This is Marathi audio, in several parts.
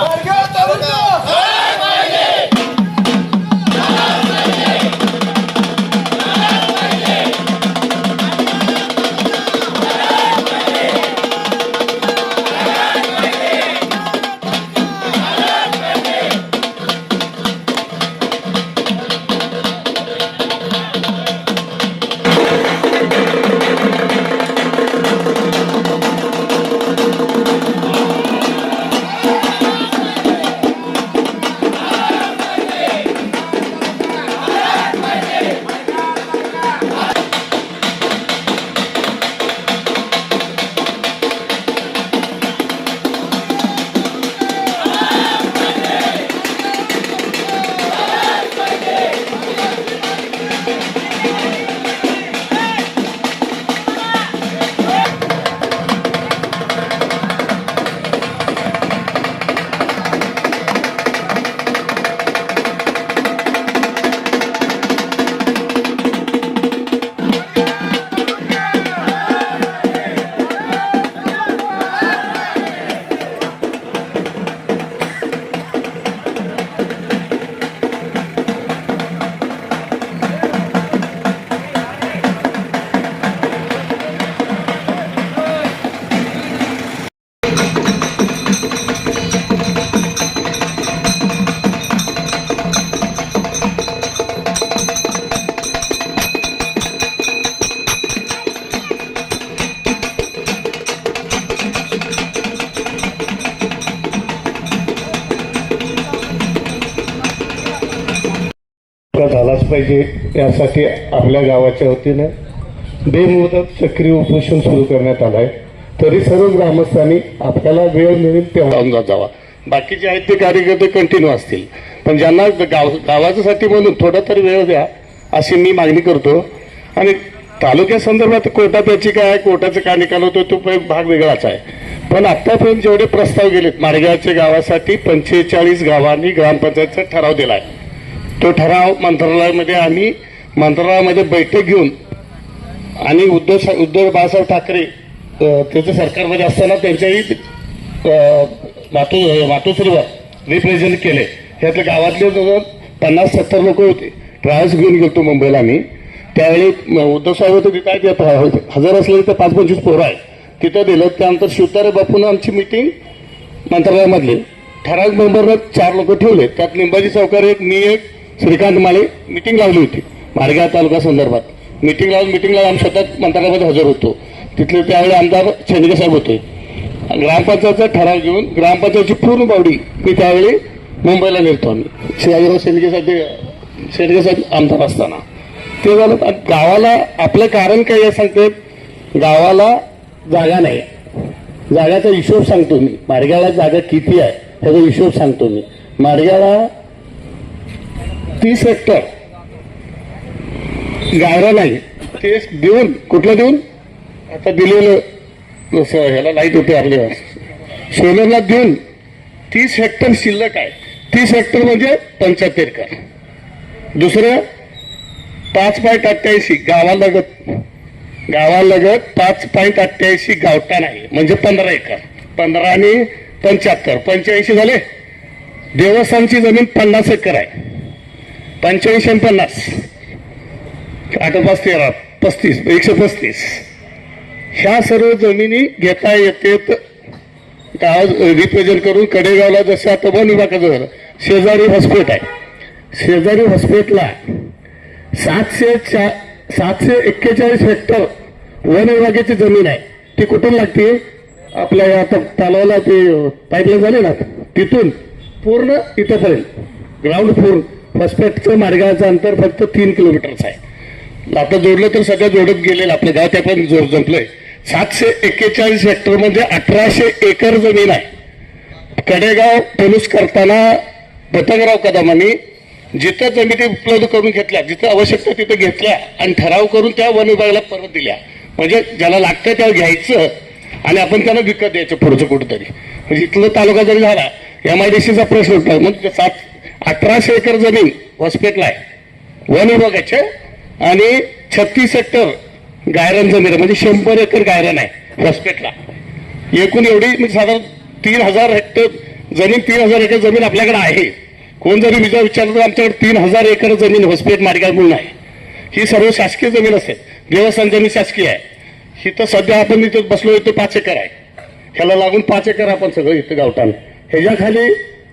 Marca! का झालाच पाहिजे यासाठी आपल्या गावाच्या वतीनं बेमुदत सक्रिय उपोषण सुरू करण्यात आलं आहे तरी सर्व ग्रामस्थांनी आपल्याला वेळ मिळेल तेव्हा जावा. बाकीचे आहेत ते कार्यकर्ते कंटिन्यू असतील. पण ज्यांना गाव गावाच्यासाठी म्हणून थोडा तरी वेळ द्या अशी मी मागणी करतो. आणि तालुक्या संदर्भात कोर्टात याची काय कोर्टाचा कोर्टाचं काय निकाल होतो तो भाग वेगळाच आहे. पण आतापर्यंत जेवढे प्रस्ताव गेलेत मार्गाच्या गावासाठी पंचेचाळीस गावांनी ग्रामपंचायतचा ठराव दिला आहे तो ठराव मंत्रालयामध्ये आम्ही मंत्रालयामध्ये बैठक घेऊन आणि उद्धव उद्धव बाळासाहेब ठाकरे त्याचं सरकारमध्ये असताना त्यांच्याही मातू मातोश्रीवर रिप्रेझेंट केले. ह्यातले गावातले जवळ पन्नास सत्तर लोक होते. ट्रायल्स घेऊन गेलो मुंबईला आम्ही. त्यावेळी उद्धव साहेब होते तिथे काय देत हजर असलेले तर पाच पंचवीस पोरं आहे तिथं दिलं. त्यानंतर शिवतारे बापून आमची मिटिंग मंत्रालयामधली. ठराविक मेंबरनं चार लोक ठेवले. त्यात लिंबाजी सावकार एक मी एक श्रीकांत माळे मिटिंग लावली होती. मारगाव तालुका संदर्भात. मिटिंग लावून मीटिंग लावून आम्ही स्वतः मंत्रालयामध्ये हजर होतो. तिथले त्यावेळी आमदार शेंडगे साहेब होते. ग्रामपंचायतचा ठराव घेऊन ग्रामपंचायतची पूर्ण बावडी मी त्यावेळी मुंबईला नेतो आम्ही. शिवाजीराव शेंडगे साहेब शेंडगे साहेब आमदार असताना. ते झालं गावाला आपलं कारण काय आहे सांगते? गावाला जागा नाही. जागाचा हिशोब सांगतो मी. मार्गाला जागा किती आहे त्याचा हिशोब सांगतो मी. मार्गाला तीस हेक्टर. गायरा नाही ते देऊन कुठलं देऊन? आता दिलेलं जसं ह्याला लाइट होते आपल्या सोलरला देऊन तीस हेक्टर शिल्लक आहे. तीस हेक्टर म्हणजे पंच्याहत्तर दुसरं पाच पॉईंट अठ्ठ्याऐंशी गावालगत गावालगत पाच पॉईंट अठ्ठ्याऐंशी गावठाण आहे. म्हणजे पंधरा एकर. पंधरा आणि पंच्याहत्तर. पंच्याऐंशी झाले. देवस्थानची जमीन पन्नास एकर आहे. पंच्याऐंशी आणि पन्नास आठ पाच तेरा पस्तीस एकशे पस्तीस. ह्या सर्व जमिनी घेता येतात. गाव रिप्रेझेंट करून कडेगावला जसं आता वन विभागाचं झालं शेजारी हॉस्पिट आहे. शेजारी हॉस्पिटला सातशे चा सातशे एक्केचाळीस हेक्टर वन विभागाची जमीन आहे. ती कुठून लागते? आपल्या या आता तलावाला ते पाईपलाईन झाले ना तिथून पूर्ण इथंपर्यंत ग्राउंड फ्लोर हॉस्पिटलचं मार्गाचं अंतर फक्त तीन किलोमीटरचं आहे. आता जोडलं तर सगळं जोडत गेलेलं आपलं गाव त्या पण जोर जमलंय सातशे एक्केचाळीस हेक्टर म्हणजे अठराशे एकर जमीन आहे. कडेगाव पोलीस करताना पतंगराव कदमांनी जिथं जमिनी उपलब्ध करून घेतल्या जिथं आवश्यकता तिथं घेतल्या आणि ठराव करून त्या वन विभागाला परत दिल्या. म्हणजे ज्याला लागतं त्याला घ्यायचं आणि आपण त्यांना विकत द्यायचं पुढचं कुठंतरी. म्हणजे इथलं तालुका जरी झाला एम आय डी सीचा प्रश्न होता मग सात अठराशे एकर जमीन हॉस्पिटल आहे. वन विभागाचे आणि छत्तीस हेक्टर गायरन जमीन आहे. म्हणजे शंभर एकर गायरन आहे हॉस्पिटलला एकूण एवढी म्हणजे साधारण तीन हजार हेक्टर जमीन तीन हजार एकर जमीन आपल्याकडे आहे. कोण जरी विचार विचारलं तर आमच्याकडे तीन हजार एकर जमीन हॉस्पिटल मार्गात म्हणून आहे. ही सर्व शासकीय जमीन असेल. देवस्थान जमीन शासकीय आहे. ही तर सध्या आपण इथे बसलो इथे पाच एकर आहे. ह्याला लागून पाच एकर आपण सगळं इथं गावठाण. ह्याच्या खाली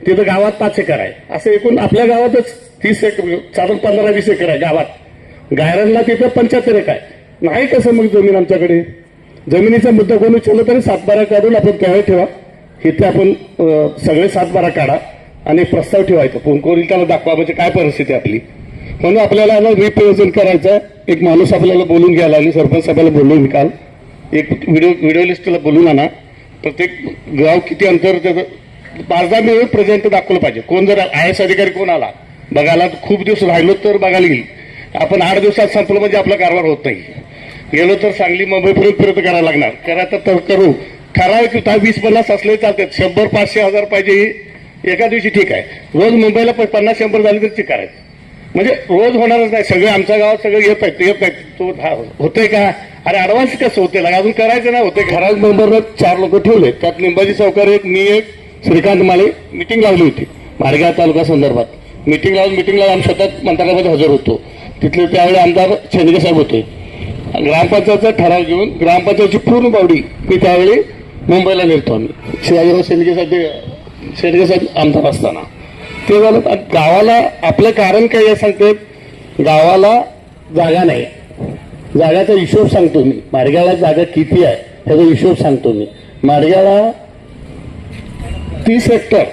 तिथं गावात पाच एकर आहे. असं एकूण आपल्या गावातच तीस एकर साधारण पंधरा वीस एकर आहे गावात. गायरांना तिथं पंच्याहत्तर एकर आहे. नाही कसं मग जमीन आमच्याकडे? जमिनीचा मुद्दा कोण उचलला तरी सातबारा काढून आपण त्यावेळी ठेवा. इथे आपण सगळे सातबारा काढा आणि एक प्रस्ताव ठेवायचा. फोन करून त्याला दाखवा म्हणजे काय परिस्थिती आपली. म्हणून आपल्याला ना रिप्रेझेंट करायचं एक माणूस आपल्याला बोलून घ्यायला आणि सरपंच साहेबाला बोलून काल एक व्हिडिओ व्हिडिओ लिस्टला बोलून आणा. प्रत्येक गाव किती अंतर त्याचं पाच दहा प्रेझेंट दाखवलं पाहिजे. कोण जर आय एस अधिकारी कोण आला बघायला खूप दिवस राहिलो तर बघायला येईल. आपण आठ दिवसात संपलं म्हणजे आपला कारभार होत नाही. गेलो तर सांगली मुंबईपर्यंत प्रयत्न करायला लागणार. करा तर करू. ठराविक होता वीस पन्नास असले चालतात. शंभर पाचशे हजार पाहिजे एका दिवशी ठीक आहे. रोज मुंबईला प- पन्नास शंभर झाले तर ठीक करायचं म्हणजे रोज होणारच नाही. सगळे आमच्या गावात सगळे येत आहेत येत आहेत. तो हा- होतंय का? अरे ऍडव्हान्स कसं होते अजून करायचं नाही होते ठराविक मेंबरनं चार लोक ठेवले त्यात लिंबाजी चौकार एक मी एक श्रीकांत माळे मिटिंग लावली होती. मारगाव तालुका संदर्भात. मिटिंग लावून मिटिंगला आम्ही सतत मंत्रालयामध्ये हजर होतो. तिथले त्यावेळी आमदार छेंदगे साहेब होते. ग्रामपंचायतचा ठराव घेऊन ग्रामपंचायतची पूर्ण बावडी मी त्यावेळी मुंबईला नेतो आम्ही. शिवाजीराव शेंडगे साहेब साहेब आमदार असताना. ते झालं गावाला आपलं कारण काय आहे सांगते? गावाला जागा नाही. जागाचा हिशोब सांगतो मी. माडग्याला जागा किती आहे त्याचा हिशोब सांगतो मी. माडग्याला तीस हेक्टर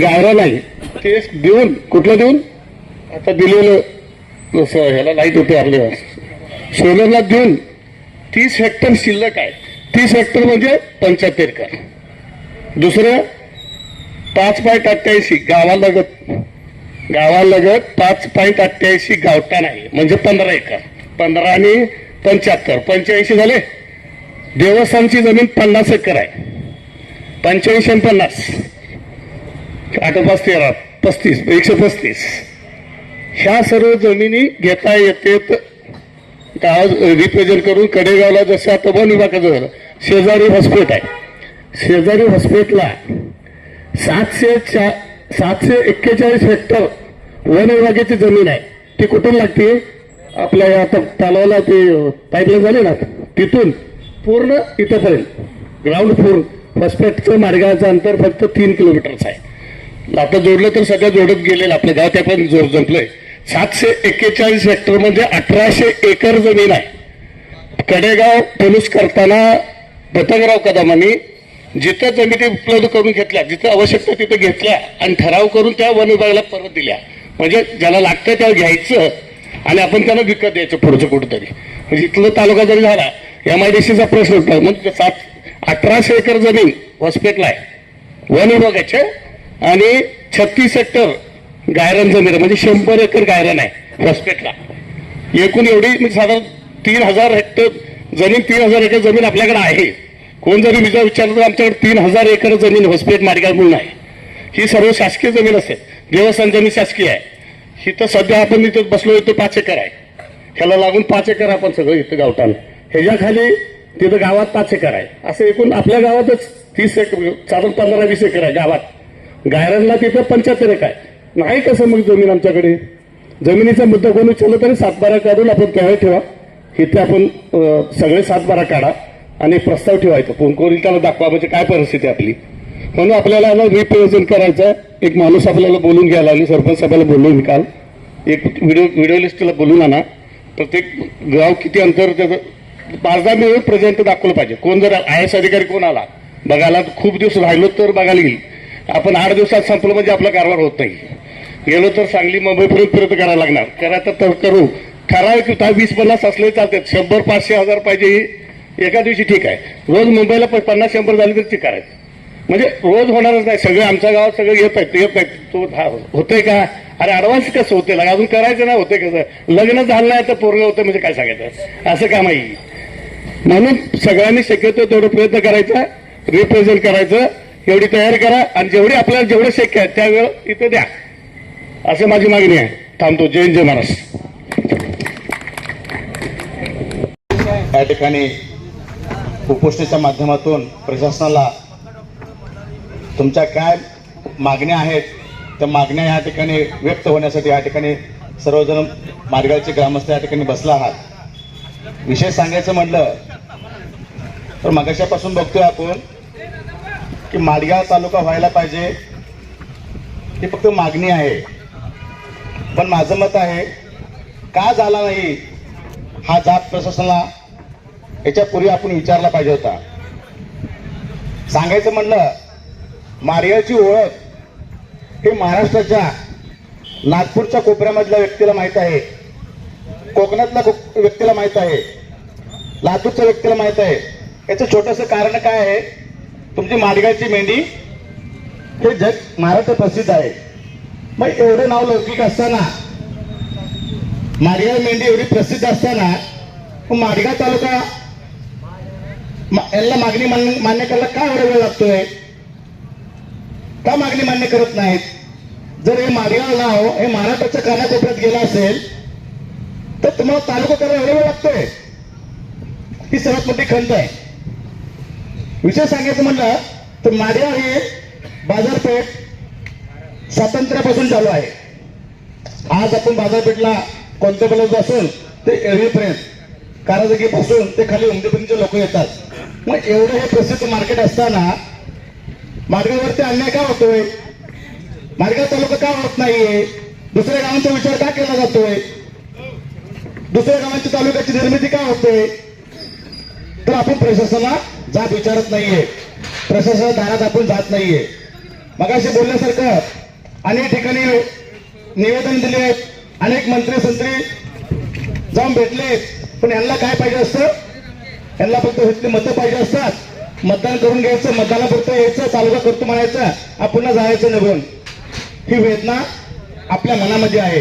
गायरा नाही ते देऊन कुठलं देऊन? आता दिलेलं ह्याला लाइट होते आपल्या सोलरला देऊन तीस हेक्टर शिल्लक आहे. तीस हेक्टर म्हणजे पंच्याहत्तर एकर. दुसरं पाच पॉईंट अठ्ठ्याऐंशी गावालगत गावालगत पाच पॉईंट अठ्ठ्याऐंशी गावठाण आहे म्हणजे पंधरा एकर. पंधरा आणि पंच्याहत्तर. पंच्याऐंशी झाले. देवस्थानची जमीन पन्नास एकर आहे. पंच्याऐंशी आणि पन्नास. आठ पाच तेरा पस्तीस एकशे पस्तीस. ह्या सर्व जमिनी घेता येतेत. आज रिप्रेझेंट करून कडेगावला जसं आता वन विभागाचं झालं शेजारी हॉस्पिटल आहे. शेजारी हॉस्पिटलला सातशे चा सातशे एक्केचाळीस हेक्टर वन विभागाची जमीन आहे. ती कुठून लागते? आपल्या या आता तलावाला ते पाईपलाईन झाले ना तिथून पूर्ण इथंपर्यंत ग्राउंड फ्लोर हॉस्पिटलचं मार्गाचं अंतर फक्त तीन किलोमीटरचं आहे. आता जोडलं तर सध्या जोडत गेलेलं आपलं गाव त्या पण जोड जमलंय सातशे एक्केचाळीस हेक्टर म्हणजे अठराशे एकर जमीन आहे. कडेगाव पोलीस करताना दत्तकराव कदमांनी जिथं जमिनी उपलब्ध करून घेतल्या जिथं आवश्यकता तिथं घेतल्या आणि ठराव करून त्या वन विभागाला परत दिल्या. म्हणजे ज्याला लागतं त्याला घ्यायचं आणि आपण त्यांना विकत द्यायचं पुढचं कुठंतरी. म्हणजे इथलं तालुका जरी झाला एम आय डी सीचा प्रश्न होता म्हणजे सात अठराशे एकर जमीन हॉस्पिटल आहे. वन विभागाचे आणि छत्तीस हेक्टर गायरन जमीन आहे. म्हणजे शंभर एकर गायरन आहे हॉस्पिटलला एकूण एवढी म्हणजे साधारण तीन हजार हेक्टर जमीन तीन हजार एकर जमीन आपल्याकडे आहे. कोण जरी विचार विचारलं तर आमच्याकडे तीन हजार एकर जमीन हॉस्पिटल मार्गात म्हणून आहे. ही सर्व शासकीय जमीन असेल. देवस्थान जमीन शासकीय आहे. ही तर सध्या आपण इथं बसलो इथं पाच एकर आहे. ह्याला लागून पाच एकर आपण सगळं इथं गावठाण. ह्याच्या खाली तिथं गावात पाच एकर आहे. असं एकूण आपल्या गावातच तीस एकर साधारण पंधरा वीस एकर आहे गावात. गायरांना तिथं पंच्याहत्तर एक आहे. नाही कसं मग जमीन आमच्याकडे. जमिनीचा मुद्दा कोण उचलला तरी सातबारा काढून आपण त्यावेळी ठेवा. इथे आपण सगळे सातबारा काढा आणि एक प्रस्ताव ठेवायचा कोण कोणी त्याला दाखवा म्हणजे काय परिस्थिती आहे आपली. म्हणून आपल्याला ना रिप्रेझेंट करायचं एक माणूस आपल्याला बोलून घ्यायला आणि सरपंच साहेबाला बोलून काल एक व्हिडिओ व्हिडिओ लिस्टला बोलून आणा. प्रत्येक गाव किती अंतर त्याचं पाच दहा प्रेझेंट दाखवलं पाहिजे. कोण जर आय एस अधिकारी कोण आला? बघायला खूप दिवस राहिलो तर बघायला येईल. आपण आठ दिवसात संपलं म्हणजे आपला कारभार होत नाही. गेलो तर सांगली मुंबईपर्यंत फिरत करायला लागणार. करा तर करू. ठराविक वीस पन्नास असले चालतात शंभर पाचशे हजार पाहिजे एका दिवशी ठीक आहे. रोज मुंबईला प- पन्नास शंभर झाले तरी ठीक आहे. म्हणजे रोज होणारच नाही. सगळे आमच्या गावात सगळे येत आहेत येत आहेत. तो हा- होतंय का? अरे अडवान्स कसं होते अजून करायचं नाही होते कसं? लग्न झालं नाही तर पोरग होतं म्हणजे काय सांगायचं? असं काम आहे म्हणून सगळ्यांनी शक्यतो तेवढं प्रयत्न करायचा रिप्रेझेंट करायचं एवढी तयारी करा आणि जेवढी आपल्याला जेवढं शक्य आहे त्यावेळ इथं द्या. असं माझी मागणी आहे. थांबतो. जय जय महाराज या ठिकाणी उपोषणेच्या माध्यमातून प्रशासनाला तुमच्या काय मागण्या आहेत त्या मागण्या या ठिकाणी व्यक्त होण्यासाठी या ठिकाणी सर्वजण मार्गाचे ग्रामस्थ या ठिकाणी बसला आहात. विषय सांगायचं म्हटलं तर मगाशापासून बघतोय आपण की माडगाव तालुका व्हायला पाहिजे ही फक्त मागणी आहे. पण माझं मत आहे का झाला नाही हा जात प्रशासनाला याच्यापूर्वी आपण विचारला पाहिजे होता. सांगायचं म्हणलं मारियाची ओळख हे महाराष्ट्राच्या नागपूरच्या कोपऱ्यामधल्या व्यक्तीला माहीत आहे. कोकणातल्या व्यक्तीला माहीत आहे. लातूरच्या व्यक्तीला माहीत आहे. याचं छोटंसं कारण काय आहे? तुमची माडगावची मेंढी हे जग महाराष्ट्र प्रसिद्ध आहे. मग एवढं नाव लौकिक असताना माडगाव मेंढी एवढी प्रसिद्ध असताना माडगाव तालुका यांना मागणी मान्य मान्य करायला का एवढा वेळ लागतोय? का मागणी मान्य करत नाहीत? जर हे माडगाव नाव हे महाराष्ट्राच्या कानाकोपऱ्यात गेलं असेल तर तुम्हाला तालुका करायला एवढा वेळ लागतोय? ही सर्वात मोठी खंत आहे. विषय सांगायचं म्हणलं तर माझ्या हे बाजारपेठ स्वातंत्र्यापासून चालू आहे. आज आपण बाजारपेठला कोणत्या बोलत असेल ते एरवीपर्यंत कारागिरीपासून ते खाली उमदेपर्यंतचे लोक येतात. मग एवढं हे प्रसिद्ध मार्केट असताना मार्गावरती अन्याय का होतोय? मार्गाव तालुका का होत नाहीये? दुसऱ्या गावांचा विचार का केला जातोय? दुसऱ्या गावांच्या तालुक्याची निर्मिती का होते? तर आपण प्रशासनाला जात विचारत नाहीये. प्रशासन दारात आपण जात नाहीये. मगाशी बोलण्यासारखं अनेक ठिकाणी निवेदन दिले आहेत. अनेक मंत्री संत्री जाऊन भेटले पण यांना काय पाहिजे असतं? यांना फक्त इथली मतं पाहिजे असतात. मतदान करून घ्यायचं मतदानापुरतं यायचं तालुका करतो म्हणायचं आपण पुन्हा जायचं निघून. ही वेदना आपल्या मनामध्ये आहे.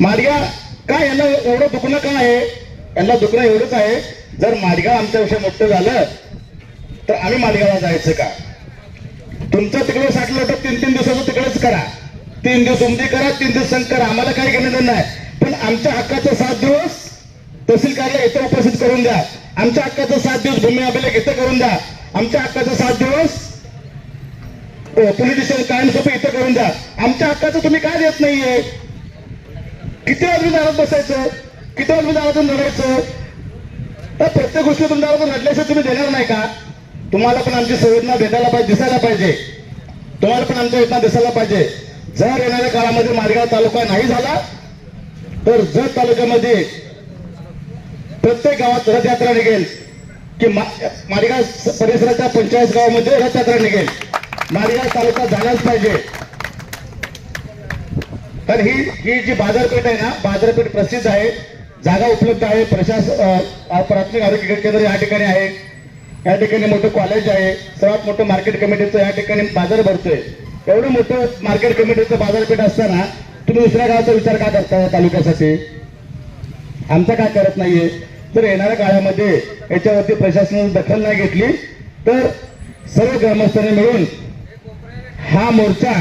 मार्या काय यांना एवढं दुखणं का आहे? यांना दुखणं एवढंच आहे जर माडगाव आमच्याविषयी मोठं झालं तर आम्ही माडगावला जायचं का? तुमचं तिकडे साठलं तर तीन तीन दिवसाचं तिकडेच करा. तीन दिवस उमदी करा तीन दिवस संघ करा. आम्हाला काही घेणं देणं नाही. पण आमच्या हक्काचं सात दिवस तहसील कार्यालय इथं उपस्थित करून द्या. आमच्या हक्काचं सात दिवस भूमी अभिलेख इथं करून द्या. आमच्या हक्काचं सात दिवस अ, पोलीस स्टेशन कायमस्वरूपी इथं करून द्या. आमच्या हक्काचं तुम्ही काय देत नाहीये? किती वेळ दारात बसायचं? किती वेळ तुम्ही दारातून रडायचं? तर प्रत्येक तुमच्या दारातून रडल्याशिवाय तुम्ही देणार नाही का? तुम्हाला पण आमची संवेदना भेटायला पाहिजे दिसायला पाहिजे. तुम्हाला पण आमच्या वेदना दिसायला पाहिजे. जर येणाऱ्या काळामध्ये मारेगाव तालुका नाही झाला तर जत तालुक्यामध्ये प्रत्येक गावात रथयात्रा निघेल की मारेगाव परिसराच्या पंचायत गावामध्ये रथयात्रा निघेल. मारेगाव तालुका झालाच पाहिजे. तर ही ही जी बाजारपेठ आहे ना बाजारपेठ प्रसिद्ध आहे. जागा उपलब्ध आहे. प्रशासन प्राथमिक आरोग्य केंद्र या ठिकाणी आहे. या ठिकाणी मोठं कॉलेज आहे. सर्वात मोठं मार्केट कमिटीचं या ठिकाणी बाजार भरतोय. एवढं मोठं मार्केट कमिटीचं बाजारपेठ असताना तुम्ही दुसऱ्या गावाचा विचार का करता या तालुक्यासाठी? आमचा काय करत नाहीये. तर येणाऱ्या काळामध्ये याच्यावरती प्रशासनाने दखल नाही घेतली तर सर्व ग्रामस्थांनी मिळून हा मोर्चा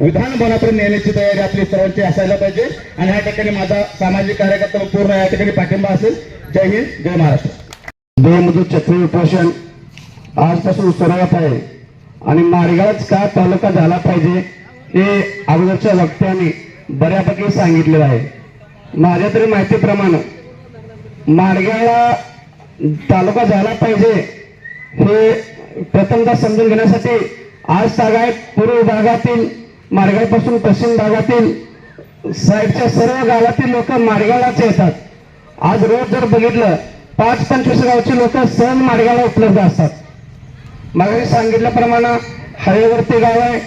विधान भवनापर्यंत नेण्याची तयारी आपली सर्वांची असायला पाहिजे. आणि या ठिकाणी माझा सामाजिक कार्यकर्ता पूर्ण या ठिकाणी पाठिंबा असेल. जय हिंद जय महाराष्ट्र. देहमधून चक्री उपोषण आजपासून सुरुवात आहे. आणि माडगावच का तालुका झाला पाहिजे हे अगोदरच्या वक्त्यांनी बऱ्यापैकी सांगितलेलं आहे. माझ्या तरी माहितीप्रमाणे माडगावला तालुका झाला पाहिजे हे प्रथमतः समजून घेण्यासाठी आज तागायत पूर्व भागातील मार्गापासून पश्चिम भागातील साईडच्या सर्व गावातील लोक मार्गालाच येतात. आज रोज जर बघितलं पाच पंचवीस गावचे लोक सहज मार्गाला उपलब्ध असतात. मागे सांगितल्याप्रमाणे हळेवरती गाव आहे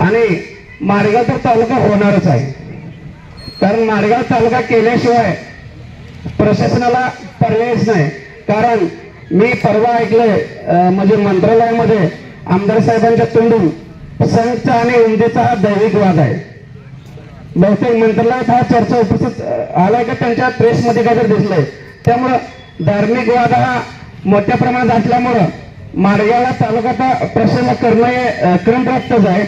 आणि मार्गा तर तालुका होणारच आहे. कारण मार्गा तालुका केल्याशिवाय प्रशासनाला पर्यायच नाही. कारण मी परवा ऐकलंय म्हणजे मंत्रालयामध्ये आमदार साहेबांच्या तोंडून संघचा आणि उमदीचा हा दैविक वाद आहे. बहुतेक मंत्रालयात हा चर्चा उपस्थित आलाय का त्यांच्या प्रेसमध्ये काहीतरी दिसलंय. त्यामुळं धार्मिक वाद हा मोठ्या प्रमाणात असल्यामुळं माडगावला तालुक्याचा प्रश्न करणं हे क्रमप्राप्तच आहे.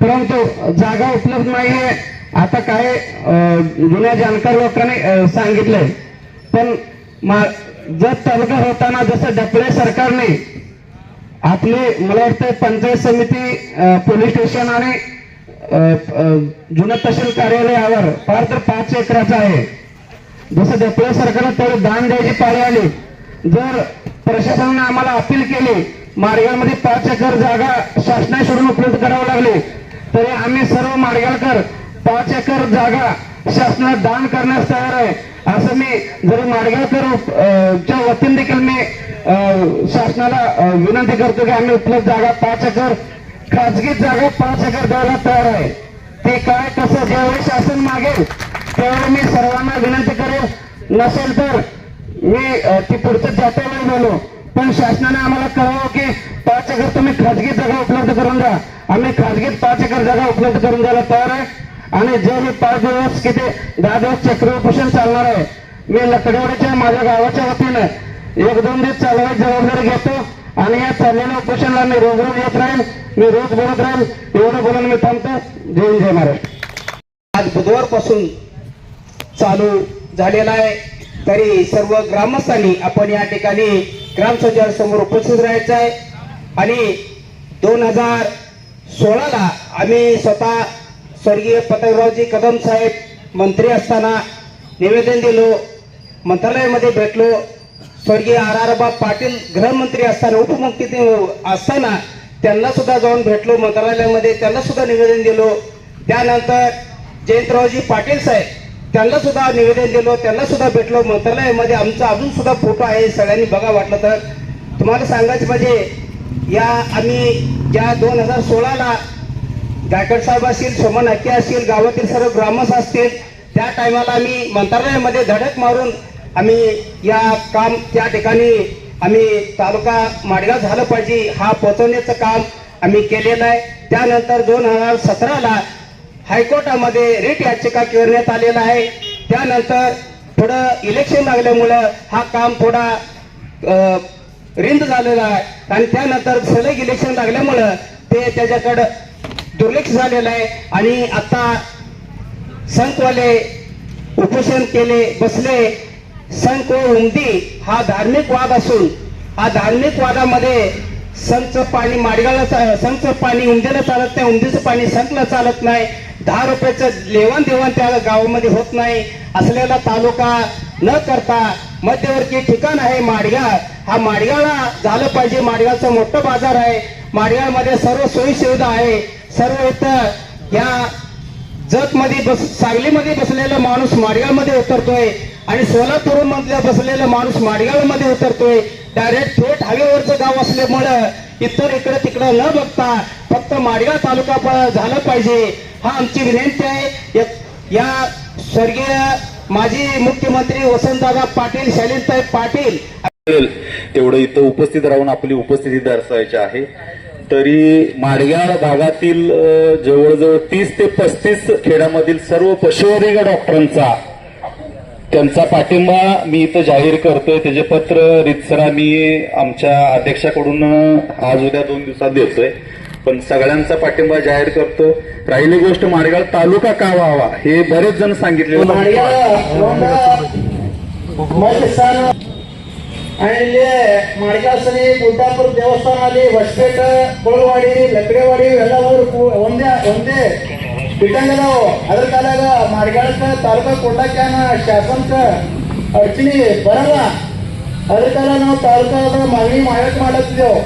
परंतु जागा उपलब्ध नाही हे आता काय जुन्या जाणकार लोकांनी सांगितलंय. पण मा- जत तालुका होताना जसं डपळे सरकारने आपले मला वाटतं पंचायत समिती पोलीस स्टेशन आणि जुन्या तहसील कार्यालयावर फार तर पाच एकराचा आहे. जसं डपळे सरकारला तेवढं दान द्यायची पाळी आली जर प्रशासनाने आम्हाला अपील केली माडगावमध्ये पाच एकर जागा शासनाकडून उपलब्ध करावी लागली तरी आम्ही सर्व मार्गालकर पाच एकर जागा शासनाला दान करण्यास तयार आहे. असं मी जरी मार्गालकर च्या वतीने देखील मी शासनाला विनंती करतो की आम्ही उपलब्ध जागा पाच एकर खाजगी जागा पाच एकर द्यायला तयार आहे. ते काय कसं ज्यावेळी शासन मागेल त्यावेळी मी सर्वांना विनंती करेल. नसेल तर मी ती पुढचं जाता वेळी पण शासनाने आम्हाला कळावं की पाच एकर तुम्ही खाजगी जागा उपलब्ध करून द्या. आम्ही खाजगीत पाच एकर जागा उपलब्ध करून द्यायला तयार आहे. आणि जे हे पाच दिवस किती दहा दिवस चक्रोपोषण चालणार आहे मी लकडेवाडीच्या माझ्या गावाच्या वतीने एक दोन दिवस चालवायची जबाबदारी घेतो आणि या चाललेल्या उपोषणला मी रोज रोज येत राहील मी रोज बोलत राहील एवढं बोलून मी थांबतो. जय जय महाराज आज बुधवारपासून चालू झालेला आहे. तरी सर्व ग्रामस्थांनी आपण या ठिकाणी ग्रामसंचालक उपस्थित राहायचं आहे. आणि दोन हजार सोळाला आम्ही स्वतः स्वर्गीय पतंगरावजी कदम साहेब मंत्री असताना निवेदन दिलो मंत्रालयामध्ये भेटलो. स्वर्गीय आर आर बाब पाटील गृहमंत्री असताना उपमुख्यमंत्री असताना त्यांना सुद्धा जाऊन भेटलो मंत्रालयामध्ये त्यांना सुद्धा निवेदन दिलो. त्यानंतर जयंतरावजी पाटील साहेब त्यांना सुद्धा निवेदन दिलो त्यांना सुद्धा भेटलो. मंत्रालयामध्ये आमचा अजून सुद्धा फोटो आहे सगळ्यांनी बघा वाटलं तर. तुम्हाला सांगायचं म्हणजे या आम्ही ज्या दोन हजार सोळाला गायकड साहेब असतील सोमन हत्ती असतील गावातील सर्व ग्रामस्थ असतील त्या टायमाला आम्ही मंत्रालयामध्ये धडक मारून आम्ही या काम त्या ठिकाणी आम्ही तालुका माडगाव झालं पाहिजे हा पोहोचवण्याचं काम आम्ही केलेलं आहे. त्यानंतर दोन हजार सतराला हायकोर्टामध्ये रिट याचिका करण्यात आलेला आहे. त्यानंतर थोडं इलेक्शन लागल्यामुळं हा काम थोडा रिंद झालेला आहे. आणि त्यानंतर सलग इलेक्शन लागल्यामुळं ते त्याच्याकडं दुर्लक्ष झालेलं आहे. आणि आता संतवाले उपोषण केले बसले संत व उमदी हा धार्मिक वाद असून हा धार्मिक वादामध्ये संघचं पाणी माडगाला चा- पाणी उमदेला चालत नाही उमदीचं पाणी संतला चालत नाही दहा रुपयाचं लेवण देवण त्या गावामध्ये होत नाही असलेला तालुका न करता मध्यवर्ती ठिकाण आहे माडगाव हा माडगावला झालं पाहिजे माडगावचा मोठा बाजार आहे. माडगाळमध्ये सर्व सोयी सुविधा आहे. सर्व इथं या जतमध्ये बस सांगलीमध्ये बसलेला माणूस माडगाळमध्ये उतरतोय. आणि सोलापूर मधल्या बसलेला माणूस माडगावमध्ये उतरतोय. डायरेक्ट थेट हवेवरचं गाव असल्यामुळं इतर इकडे तिकडे न बघता फक्त माडगाव तालुका झालं झाला पाहिजे. हा आमची विनंती आहे. या- स्वर्गीय माजी मुख्यमंत्री वसंतदादा पाटील शालीनताई पाटील. तेवढं इथं उपस्थित राहून आपली उपस्थिती दर्शवायची आहे. तरी माडगाव भागातील जवळजवळ तीस ते पस्तीस खेड्यामधील सर्व पशुवैद्यकीय डॉक्टरांचा त्यांचा पाठिंबा मी इथं जाहीर करतोय. त्याचे पत्र रितसरा मी आमच्या अध्यक्षाकडून आज उद्या दोन दिवसात देतोय. पण सगळ्यांचा पाठिंबा जाहीर करतो. राहिली गोष्ट मारेगाव तालुका का व्हावा? हे बरेच जण सांगितले मार्गासने गुंडापूर देवस्थान आली. वसपेट कोळवाडी लकडेवाडी वेलावर ಬಿಟ್ಟಂಗ ಅದ್ರ ಕಾಲಾಗ ಮಾರ್ಗಾಳಕ ತಾಲೂಕಾ ಕೊಡ್ಲಾಕ್ಯಾನ ಶಾಸನಕ ಅಡಚಣೆ ಬರಲ್ಲ. ಅದ್ರ ಕಾಲ ನಾವು ತಾಲೂಕಾದ ಮಾಗಣಿ ಮಾಡಕ್ ಮಾಡತ್ತಿದ್ದೇವು.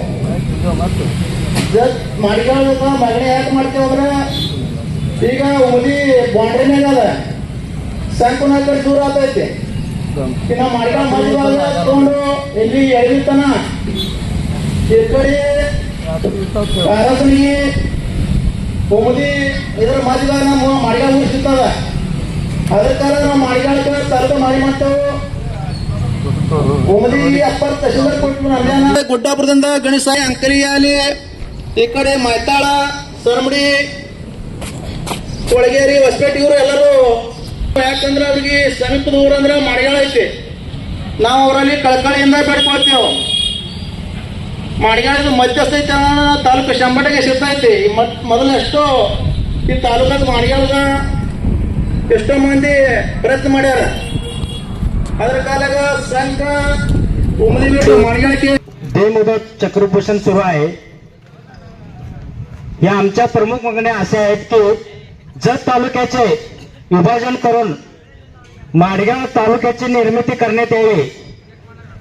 ಮಾರ್ಗಾಳದ ಮಾಗಣಿ ಯಾಕೆ ಮಾಡ್ತೇವಂದ್ರ ಈಗ ಉದಿ ಬಾಂಡ್ರಿ ಮೇಲೆ ಅದ ಸಂಕುನಾಕರ್ ದೂರ ಆಗ್ತೈತಿ ಇನ್ನ ಮಾರ್ಗಾಳ ಮಧ್ಯ ತಗೊಂಡು ಇಲ್ಲಿ ಎಳಿತನ ಈ ಕಡೆ ಅರಸನಿಗೆ ಹೋಮದಿ ಇದ್ರ ಮಧ್ಯಭಾಗ ನಮ್ಮ ಮಾಡಿಗಾಳ ಊರು ಸಿಗ್ತದ ಅದ್ರ ಕಾಲ ನಾವು ಮಾಡಿಗಾಳಕ್ಕೆ ತರದ ಮಾಡಿ ಮಾಡ್ತೇವೆ. ಹೋಮದಿ ಅಪ್ಪರ್ ತಹಶೀಲ್ದಾರ್ ಕೊಟ್ಟು ಗುಡ್ಡಾಪುರದಿಂದ ಗಣೇಶಾಯಿ ಈ ಕಡೆ ಮೈತಾಳ, ಸರಮಡಿ, ಕೊಳಗೇರಿ, ಹೊಸಪೇಟೆ ಇವರು ಎಲ್ಲರೂ ಯಾಕಂದ್ರೆ ಅವ್ರಿಗೆ ಸಮೀಪದ ಊರಂದ್ರೆ ಮಡಿಗಾಳ ಐತಿ. ನಾವು ಅವರಲ್ಲಿ ಕಳಕಳಿಯಿಂದ ಬೇಡ್ಕೊಳ್ತೇವೆ. ಮಡಿಗಾಳದ ಮಧ್ಯಸ್ಥ ಐತಿ ಅನ್ನೋ ತಾಲೂಕು ಶಂಬಟಗೆ ಸಿಗ್ತೈತಿ ಮತ್ ಮೊದಲು ಎಷ್ಟೋ ಈ ತಾಲೂಕದ ಮಡಿಗಾಳದ ಎಷ್ಟೋ ಮಂದಿ ಪ್ರಯತ್ನ ಮಾಡ್ಯಾರ ಅದ್ರ ಕಾಲಾಗ ಸಂಘ ಉಮದಿ ಮಣಿಗಾಳಿಕೆ बेमुदत चक्रभूषण सुरू आहे या आमच्या प्रमुख मागण्या अशा आहेत की जत तालुक्याचे विभाजन करून माडगाव तालुक्याची निर्मिती करण्यात यावी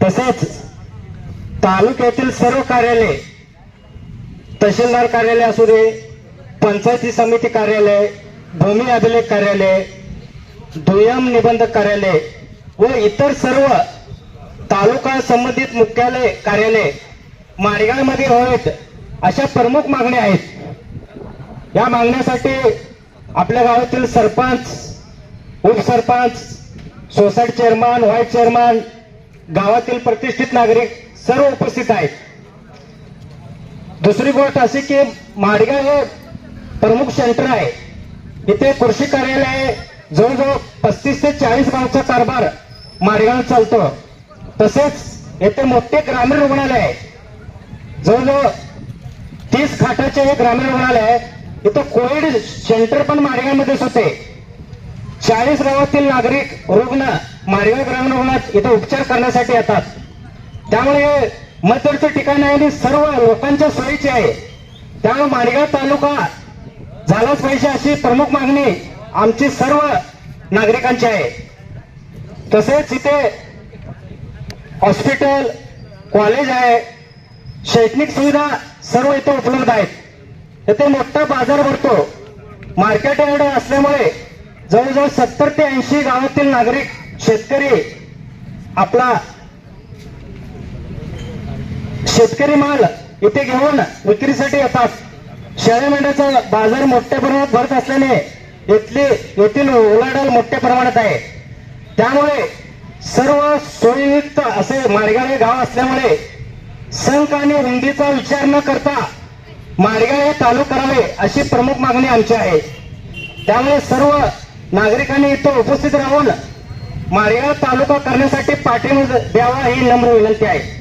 तसेच तालुक्यातील सर्व कार्यालय तहसीलदार कार्यालय असू दे पंचायती समिती कार्यालय भूमी अभिलेख कार्यालय दुय्यम निबंधक कार्यालय व इतर सर्व तालुका संबंधित मुख्यालय कार्यालय माडगावमध्ये व्हावेत अशा प्रमुख मागण्या आहेत. या मागण्यासाठी आपल्या गावातील सरपंच उपसरपंच सोसायटी चेअरमन व्हाईस चेअरमन गावातील प्रतिष्ठित नागरिक सर्व उपस्थित आहेत. दुसरी गोष्ट अशी की माडगाव हे प्रमुख सेंटर आहे. इथे कृषी कार्यालय जवळजवळ पस्तीस ते चाळीस गावचा कारभार माडगाव चालतो. तसेच येथे मोठे ग्रामीण रुग्णालय आहे. जवळजवळ तीस खाटाचे हे ग्रामीण रुग्णालय आहे. इथं कोविड सेंटर पण माडगावमध्येच होते. चाळीस गावातील नागरिक रुग्ण माडगाव ग्रामीण रुग्णात इथं उपचार करण्यासाठी येतात. त्यामुळे मतदारचं ठिकाण आहे आणि सर्व लोकांच्या सोयीचे आहे. त्यामुळे माणगाव तालुका झालाच पाहिजे अशी प्रमुख मागणी आमची सर्व नागरिकांची आहे. तसेच इथे हॉस्पिटल कॉलेज आहे. शैक्षणिक सुविधा सर्व इथे उपलब्ध आहेत. इथे मोठा बाजार भरतो. मार्केट एवढं असल्यामुळे जवळजवळ सत्तर ते ऐंशी गावातील नागरिक शेतकरी आपला शेतकरी माल इथे घेऊन विक्रीसाठी येतात. शेळ्या मेंढ्याचा बाजार मोठ्या प्रमाणात भरत असल्याने इथली येथील उलाढाल मोठ्या प्रमाणात आहे. त्यामुळे सर्व सोयीयुक्त असे माडगाव गाव असल्यामुळे संख आणि रुंदीचा विचार न करता माडगाव हे चालू करावे अशी प्रमुख मागणी आमची आहे. त्यामुळे सर्व नागरिकांनी इथं उपस्थित राहून माडगाव तालुका करण्यासाठी पाठिंबा द्यावा ही नम्र विनंती आहे.